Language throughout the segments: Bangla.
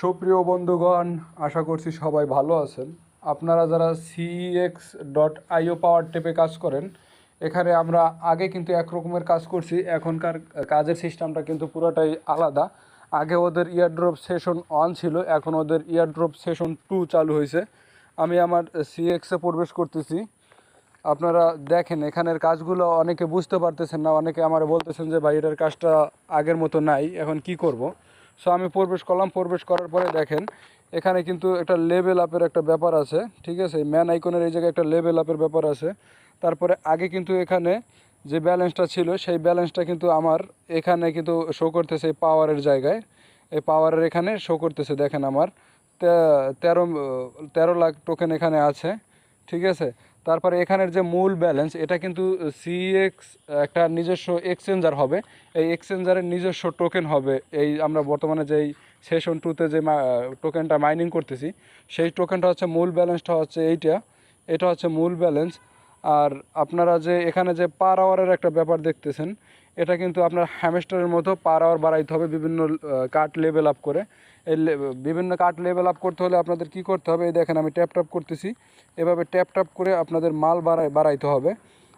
সুপ্রিয় বন্ধুগণ, আশা করছি সবাই ভালো আছেন। আপনারা যারা সিএক্স ডট আইও পাওয়ার টেপে কাজ করেন, এখানে আমরা আগে কিন্তু এক রকমের কাজ করছি। এখনকার কাজের সিস্টেমটা কিন্তু পুরোটাই আলাদা। আগে ওদের ইয়ারড্রপ সেশন ওয়ান ছিল, এখন ওদের ইয়ারড্রপ সেশন টু চালু হয়েছে। আমি আমার সিএক্সে প্রবেশ করতেছি। আপনারা দেখেন, এখানের কাজগুলো অনেকে বুঝতে পারতেছেন না। অনেকে আমার বলতেছেন যে, ভাই, এটার কাজটা আগের মতো নাই, এখন কি করব? সো আমি প্রবেশ করলাম, প্রবেশ করার পরে দেখেন, এখানে কিন্তু একটা লেভেল আপের একটা ব্যাপার আছে, ঠিক আছে? ম্যান আইকনের এই জায়গায় একটা লেভেল আপের ব্যাপার আছে। তারপরে আগে কিন্তু এখানে যে ব্যালেন্সটা ছিল, সেই ব্যালেন্সটা কিন্তু আমার এখানে কিন্তু শো করতেছে পাওয়ারের জায়গায়। এই পাওয়ারের এখানে শো করতেছে, দেখেন আমার। তেরো তেরো লাখ টোকেন এখানে আছে, ঠিক আছে? তারপরে এখানের যে মূল ব্যালেন্স, এটা কিন্তু সিএক্স একটা নিজস্ব এক্সচেঞ্জার হবে। এই এক্সচেঞ্জারের নিজস্ব টোকেন হবে। এই আমরা বর্তমানে যেই সেশন টুতে যে টোকেনটা মাইনিং করতেছি, সেই টোকেনটা হচ্ছে মূল ব্যালেন্সটা হচ্ছে এইটা। এটা হচ্ছে মূল ব্যালেন্স। আর আপনারা যে এখানে যে পার আওয়ারের একটা ব্যাপার দেখতেছেন, এটা কিন্তু আপনার হ্যামেস্টারের মতো পার আওয়ার বাড়াইতে হবে বিভিন্ন কাট লেভেল আপ করে। বিভিন্ন কাঠ লেভেল আপ করতে হলে আপনাদের কি করতে হবে? এই দেখেন আমি ট্যাপ ট্যাপ করতেছি। এভাবে ট্যাপ ট্যাপ করে আপনাদের মাল বাড়াই, বাড়াইতে হবে।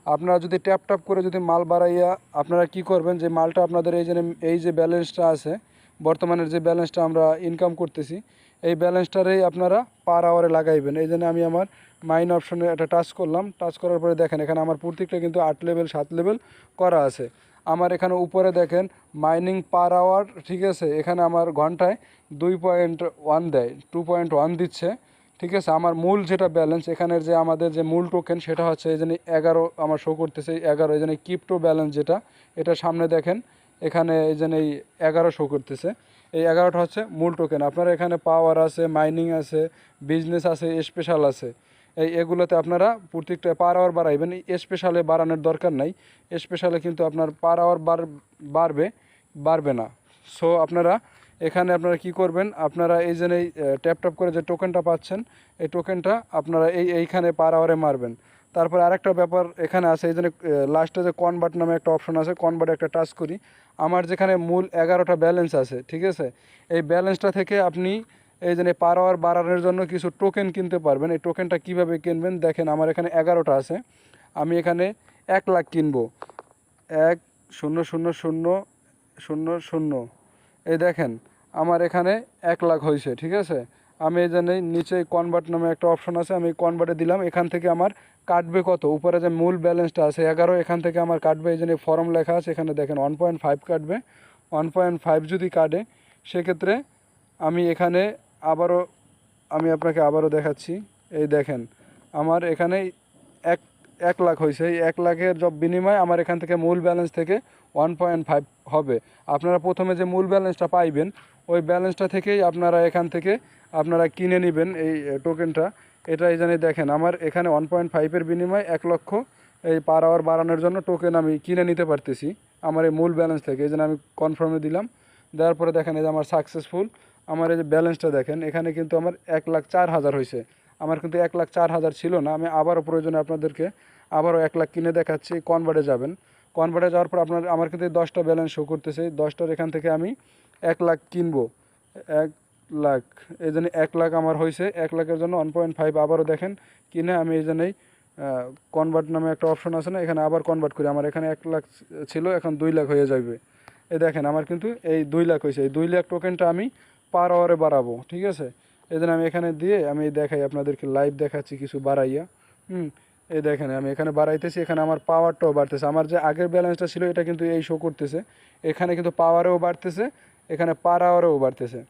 আপনারা যদি ট্যাপ ট্যাপ করে যদি মাল বাড়াইয়া আপনারা কি করবেন? যে মালটা আপনাদের এই যে এই যে ব্যালেন্সটা আছে, বর্তমানের যে ব্যালেন্সটা আমরা ইনকাম করতেছি, এই ব্যালেন্সটারেই আপনারা পার আওয়ারে লাগাইবেন। এই জন্য আমি আমার মাইন অপশনে একটা টাচ করলাম। টাচ করার পরে দেখেন এখানে আমার প্রত্যেকটা কিন্তু আট লেভেল সাত লেভেল করা আছে। আমার এখানে উপরে দেখেন মাইনিং পার আওয়ার ঠিক আছে? এখানে আমার ঘন্টায় দুই পয়েন্ট ওয়ান দেয় টু পয়েন্ট ওয়ান দিচ্ছে, ঠিক আছে? আমার মূল যেটা ব্যালেন্স এখানের যে আমাদের যে মূল টোকেন সেটা হচ্ছে এই জন্য এগারো আমার শো করতেছে এগারো, এই জন্য কিপটো ব্যালেন্স যেটা, এটা সামনে দেখেন, এখানে এই জন্য এই এগারো শো করতেছে, এই এগারোটা হচ্ছে মূল টোকেন আপনার এখানে পাওয়ার আছে মাইনিং আছে বিজনেস আছে স্পেশাল আছে। এই এগুলোতে আপনারা প্রত্যেকটা পার আওয়ার বাড়াইবেন। স্পেশালে বাড়ানোর দরকার নাই। স্পেশালে কিন্তু আপনার পার আওয়ার বার বাড়বে বাড়বে না। সো আপনারা এখানে আপনারা কি করবেন? আপনারা এই যে এই ট্যাপ ট্যাপ করে যে টোকেনটা পাচ্ছেন, এই টোকেনটা আপনারা এই এইখানে পার আওয়ারে মারবেন। তারপর আরেকটা ব্যাপার এখানে আছে, এই জন্য লাস্টে যে কনভার্ট নামে একটা অপশন আছে কনভার্ট একটা টাচ করি। আমার যেখানে মূল এগারোটা ব্যালেন্স আছে, ঠিক আছে? এই ব্যালেন্সটা থেকে আপনি এই জন্য পার আওয়ার বাড়ানোর জন্য কিছু টোকেন কিনতে পারবেন। এই টোকেনটা কীভাবে কিনবেন? দেখেন, আমার এখানে এগারোটা আছে। আমি এখানে এক লাখ কিনবো। এক শূন্য শূন্য শূন্য শূন্য শূন্য। এই দেখেন, আমার এখানে এক লাখ হয়েছে, ঠিক আছে? আমি এই জন্য নিচে কনভার্ট নামে একটা অপশন আছে, আমি কনভার্টে দিলাম। এখান থেকে আমার কাটবে কত? উপরে যে মূল ব্যালেন্সটা আছে, এগারো, এখান থেকে আমার কাটবে। এই জন্য ফর্ম লেখা আছে, এখানে দেখেন ওয়ান পয়েন্ট ফাইভ কাটবে। ওয়ান পয়েন্ট ফাইভ যদি কাটে, সেক্ষেত্রে আমি এখানে আবারও আমি আপনাকে আবারও দেখাচ্ছি। এই দেখেন, আমার এখানে এক এক লাখ হয়েছে। এই এক লাখের জব বিনিময়ে আমার এখান থেকে মূল ব্যালেন্স থেকে ওয়ান পয়েন্ট ফাইভ হবে। আপনারা প্রথমে যে মূল ব্যালেন্সটা পাইবেন, ওই ব্যালেন্সটা থেকেই আপনারা এখান থেকে আপনারা কিনে নেবেন এই টোকেনটা। এটা এই জানি দেখেন, আমার এখানে ওয়ান পয়েন্ট ফাইভের বিনিময়ে এক লক্ষ এই পার আওয়ার বাড়ানোর জন্য টোকেন আমি কিনে নিতে পারতেছি, আমার এই মূল ব্যালেন্স থেকে। এই জন্য আমি কনফার্মে দিলাম। দেওয়ার পরে দেখেন এই যে আমার সাকসেসফুল আমার এই যে ব্যালেন্সটা দেখেন, এখানে কিন্তু আমার এক লাখ চার হাজার হয়েছে আমার কিন্তু এক লাখ চার হাজার ছিল না, আমি আবারও প্রয়োজনে আপনাদেরকে আবারও এক লাখ কিনে দেখাচ্ছি কনভার্টে যাবেন। কনভার্টে যাওয়ার পর আপনার, আমার কিন্তু দশটা ব্যালেন্স শো করতেছে দশটার এখান থেকে আমি এক লাখ কিনবো। এক লাখ, এই জন্য এক লাখ আমার হয়েছে এক লাখের জন্য ওয়ান পয়েন্ট ফাইভ আবারও দেখেন, কিনে আমি এই জন্যই কনভার্ট নামে একটা অপশন আছে না, এখানে আবার কনভার্ট করি। আমার এখানে এক লাখ ছিল, এখন দুই লাখ হয়ে যাবে এই দেখেন, আমার কিন্তু এই দুই লাখ হয়েছে এই দুই লাখ টোকেনটা আমি পার আওয়ারে বাড়াবো, ঠিক আছে? এই আমি এখানে দিয়ে আমি দেখাই আপনাদেরকে লাইভ দেখাচ্ছি কিছু বাড়াইয়া, হুম? এই দেখেন, আমি এখানে বাড়াইতেছি, এখানে আমার পাওয়ারটাও বাড়তেছে। আমার যে আগের ব্যালেন্সটা ছিল, এটা কিন্তু এই শো করতেছে। এখানে কিন্তু পাওয়ারেও বাড়তেছে, এখানে পার আওয়ারেও বাড়তেছে।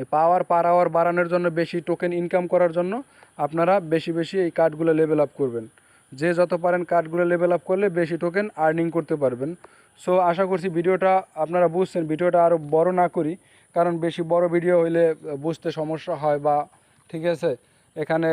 এই পাওয়ার পার আওয়ার বাড়ানোর জন্য বেশি টোকেন ইনকাম করার জন্য আপনারা বেশি বেশি এই কার্ডগুলো লেভেল আপ করবেন। যে যত পারেন কার্ডগুলো লেভেল আপ করলে বেশি টোকেন আর্নিং করতে পারবেন। সো আশা করছি ভিডিওটা আপনারা বুঝছেন, ভিডিওটা আরও বড় না করি, কারণ বেশি বড় ভিডিও হইলে বুঝতে সমস্যা হয় বা, ঠিক আছে? এখানে